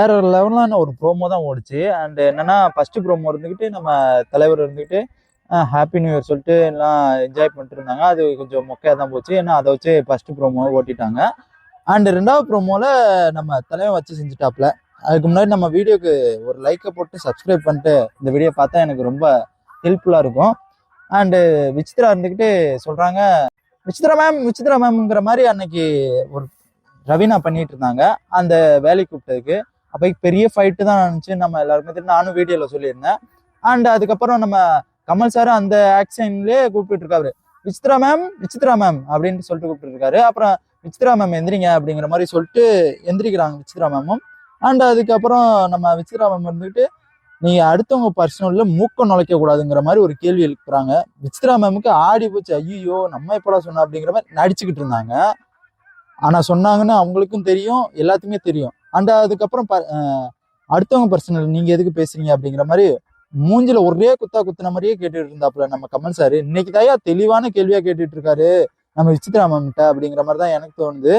வேற ஒரு லெவலான ஒரு ப்ரோமோ தான் ஓடுச்சு. அண்ட் என்னன்னா ஃபர்ஸ்ட் ப்ரோமோ இருந்துக்கிட்டு நம்ம தலைவர் இருந்துக்கிட்டு ஹாப்பி நியூ இயர் சொல்லிட்டு எல்லாம் என்ஜாய் பண்ணிட்டு இருந்தாங்க. அது கொஞ்சம் மொக்கையாக தான் போச்சு. ஏன்னா அதை வச்சு ஃபர்ஸ்ட் ப்ரோமோ ஓட்டிட்டாங்க. அண்ட் ரெண்டாவது ப்ரோமோல நம்ம தலைவன் வச்சு செஞ்சுட்டாப்ல அதுக்கு முன்னாடி நம்ம வீடியோக்கு ஒரு லைக்கை போட்டு சப்ஸ்கிரைப் பண்ணிட்டு இந்த வீடியோ பார்த்தா எனக்கு ரொம்ப ஹெல்ப்ஃபுல்லாக இருக்கும். அண்டு விசித்ரா இருந்துக்கிட்டு சொல்கிறாங்க விசித்ரா மேம் விசித்ரா மேம்ங்கிற மாதிரி அன்னைக்கு ஒரு ரவீனா பண்ணிட்டு இருந்தாங்க. அந்த வேலைக்கு கூப்பிட்டதுக்கு அப்போ பெரிய ஃபைட்டு தான் இருந்துச்சு நம்ம எல்லாருமே தெரியும். நானும் வீடியோவில் சொல்லியிருந்தேன். அண்ட் அதுக்கப்புறம் நம்ம கமல் சார் அந்த ஆக்ஷன்லேயே கூப்பிட்டு இருக்காரு. விசித்ரா மேம் விசித்ரா மேம் அப்படின்ட்டு சொல்லிட்டு கூப்பிட்டு இருக்காரு. அப்புறம் விசித்ரா மேம் எந்திரிங்க அப்படிங்கிற மாதிரி சொல்லிட்டு எந்திரிக்கிறாங்க விசித்ரா மேமும் அண்ட் அதுக்கப்புறம் நம்ம விசித்ரா மேம் இருந்துக்கிட்டு நீ அடுத்தவங்க பர்சனல்ல மூக்கம் நுழைக்க கூடாதுங்கிற மாதிரி ஒரு கேள்வி எழுப்புறாங்க. விசித்ரா மேமுக்கு ஆடி போச்சு. ஐயோ நம்ம எப்படா சொன்னோம் அப்படிங்கிற மாதிரி நடிச்சுக்கிட்டு இருந்தாங்க. ஆனா சொன்னாங்கன்னு அவங்களுக்கும் தெரியும். எல்லாத்துக்குமே தெரியும். அண்ட் அதுக்கப்புறம் ப- அடுத்தவங்க பர்சனல் நீங்க எதுக்கு பேசுறீங்க அப்படிங்கிற மாதிரி மூஞ்சில ஒரே குத்தா குத்துன மாதிரியே கேட்டுட்டு இருந்தாப்புல நம்ம கமல் சார் இன்னைக்கு தாயா தெளிவான கேள்வியா கேட்டுட்டு இருக்காரு. நம்ம விசித்ரா மேம்கிட்ட அப்படிங்கிற மாதிரி தான் எனக்கு தோணுது.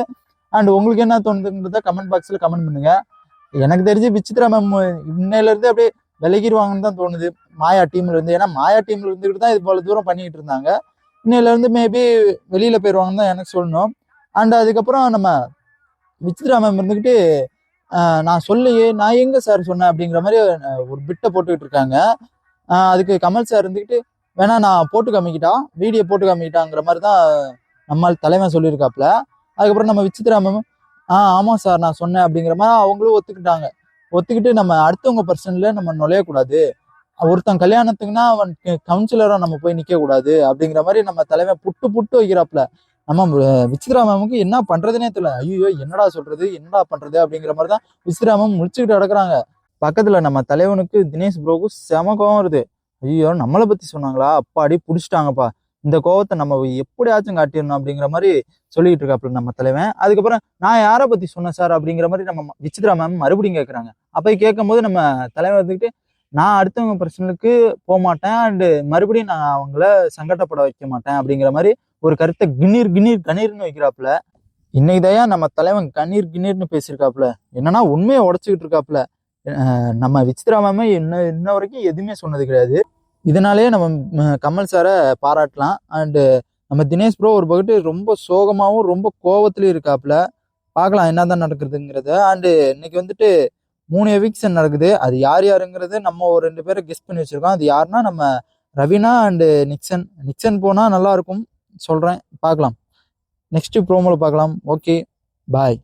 அண்ட் உங்களுக்கு என்ன தோணுதுன்றத கமெண்ட் பாக்ஸ்ல கமெண்ட் பண்ணுங்க. எனக்கு தெரிஞ்சு விசித்ரா மேம் இன்னையில இருந்து அப்படியே விலகிடுவாங்கன்னு தான் தோணுது. மாயா டீம்ல இருந்து. ஏன்னா மாயா டீம்ல இருந்துகிட்டு தான் இது போல தூரம் பண்ணிட்டு இருந்தாங்க. இன்னையில இருந்து மேபி வெளியில போயிடுவாங்கன்னு தான் எனக்கு சொல்லணும். அண்ட் அதுக்கப்புறம் நம்ம விசித்ரா மேம் இருந்துக்கிட்டு நான் சொல்லியே நான் எங்க சார் சொன்னேன் அப்படிங்கிற மாதிரி ஒரு பிட்டை போட்டுக்கிட்டு இருக்காங்க. அதுக்கு கமல் சார் இருந்துக்கிட்டு வேணா நான் போட்டு காமிக்கிட்டான் வீடியோ போட்டு காமிக்கிட்டாங்கிற மாதிரி தான் நம்ம தலைவன் சொல்லியிருக்காப்புல அதுக்கப்புறம் நம்ம விசித்ரா மேம் ஆ ஆமாம் சார் நான் சொன்னேன். அப்படிங்கிற மாதிரி அவங்களும் ஒத்துக்கிட்டாங்க. ஒத்துக்கிட்டு நம்ம அடுத்தவங்க பர்சன்ல நம்ம நுழையக்கூடாது. ஒருத்தன் கல்யாணத்துக்குன்னா அவன் கவுன்சிலராக நம்ம போய் நிற்கக்கூடாது அப்படிங்கிற மாதிரி நம்ம தலைவன் புட்டு புட்டு வைக்கிறாப்புல நம்ம விசித்ரா மேமுக்கு என்ன பண்றதுனே தெரியல. ஐயோ என்னடா சொல்றது? என்னடா பண்றது? அப்படிங்கிற மாதிரி தான் விசித்ரா மேம் முடிச்சுக்கிட்டு கிடக்குறாங்க பக்கத்துல நம்ம தலைவனுக்கு தினேஷ் ப்ரோக்கு செம கோவம் வருது. ஐயோ நம்மளை பத்தி சொன்னாங்களா? அப்பாடி புடிச்சிட்டாங்கப்பா. இந்த கோவத்தை நம்ம எப்படியாச்சும் காட்டிடணும் அப்படிங்கிற மாதிரி சொல்லிட்டு இருக்காப்புல நம்ம தலைவன். அதுக்கப்புறம் நான் யாரை பத்தி சொன்னேன் சார்? அப்படிங்கிற மாதிரி நம்ம விசித்ரா மேம் மறுபடியும் கேட்குறாங்க அப்போ கேட்கும்போது நம்ம தலைவர் வந்துக்கிட்டு நான் அடுத்தவங்க பிரச்சனைக்கு போக மாட்டேன் அண்டு மறுபடியும் நான் அவங்கள சங்கடப்பட வைக்க மாட்டேன் அப்படிங்கிற மாதிரி ஒரு கருத்தை கிண்ணீர் கிண்ணீர் கணீர்னு வைக்கிறாப்புல. இன்னைக்கு தயா நம்ம தலைவன் கண்ணீர் கிண்ணீர்னு பேசியிருக்காப்புல. என்னன்னா உண்மையை உடச்சிக்கிட்டு இருக்காப்புல. நம்ம விசித்ரா மேமே இன்ன இன்ன வரைக்கும் எதுவுமே சொன்னது கிடையாது. இதனாலேயே நம்ம கமல் சாரை பாராட்டலாம். அண்டு நம்ம தினேஷ் ப்ரோ ஒரு பக்கத்து ரொம்ப சோகமாகவும் ரொம்ப கோவத்துலேயும் இருக்காப்புல. பார்க்கலாம் என்னதான் நடக்குதுங்கிறத. அண்டு இன்னைக்கு வந்துட்டு மூணு எவிக்ஷன் நடக்குது. அது யார் யாருங்கிறது நம்ம ஒரு ரெண்டு பேரை கெஸ்ட் பண்ணி வச்சுருக்கோம். அது யாருன்னா நம்ம ரவினா அண்டு நிக்சன் நிக்சன் போனால் நல்லாயிருக்கும் சொல்கிறேன் பார்க்கலாம். நெக்ஸ்ட் ப்ரோமோவில் பார்க்கலாம். Okay bye